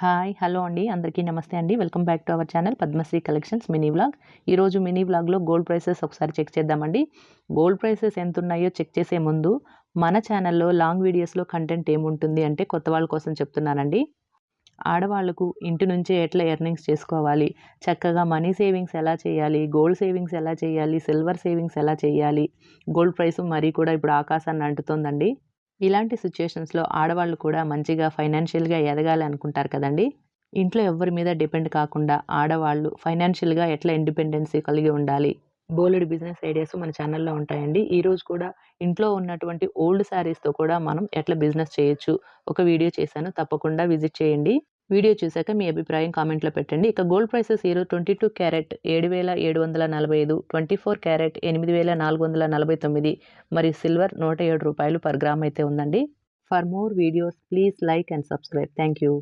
Hi hello అండి. అందరికీ నమస్తే అండి. Welcome back to our channel Padmasri collections mini vlog. ఈరోజు మినీ వ్లాగ్లో గోల్డ్ ప్రైసెస్ ఒకసారి చెక్ చేద్దామండి. గోల్డ్ ప్రైసెస్ ఎంత ఉన్నాయో చెక్ చేసే ముందు మన ఛానల్లో లాంగ్ వీడియోస్లో కంటెంట్ ఏముంటుంది అంటే కొత్త వాళ్ళ కోసం చెప్తున్నానండి. ఆడవాళ్ళకు ఇంటి నుంచే ఎట్లా ఎర్నింగ్స్ చేసుకోవాలి? చక్కగా మనీ సేవింగ్స్ ఎలా చేయాలి? గోల్డ్ సేవింగ్స్ ఎలా చేయాలి? సిల్వర్ సేవింగ్స్ ఎలా చేయాలి? గోల్డ్ ప్రైస్ మరీ కూడా ఇప్పుడు ఆకాశాన్ని అంటుతోందండి. ఇలాంటి సిచ్యుయేషన్స్లో ఆడవాళ్ళు కూడా మంచిగా ఫైనాన్షియల్గా ఎదగాలి అనుకుంటారు కదండి. ఇంట్లో ఎవరి మీద డిపెండ్ కాకుండా ఆడవాళ్ళు ఫైనాన్షియల్గా ఎట్లా ఇండిపెండెన్సీ కలిగి ఉండాలి? బోలెడ్ బిజినెస్ ఐడియాస్ మన ఛానల్లో ఉంటాయండి. ఈరోజు కూడా ఇంట్లో ఉన్నటువంటి ఓల్డ్ శారీస్తో కూడా మనం ఎట్లా బిజినెస్ చేయొచ్చు? ఒక వీడియో చేశాను. తప్పకుండా విజిట్ చేయండి. వీడియో చూశాక మీ అభిప్రాయం కామెంట్లో పెట్టండి. ఇక గోల్డ్ ప్రైసెస్ ఈరోజు ట్వంటీ టూ క్యారెట్ ఏడు వేల ఏడు వందల నలభై ఐదు ట్వంటీ ఫోర్ క్యారెట్ ఎనిమిది వేల నాలుగు వందల నలభై తొమ్మిది మరియు సిల్వర్ నూట ఏడు రూపాయలు పర్ గ్రామ్ అయితే ఉందండి. For more videos please like and subscribe. Thank you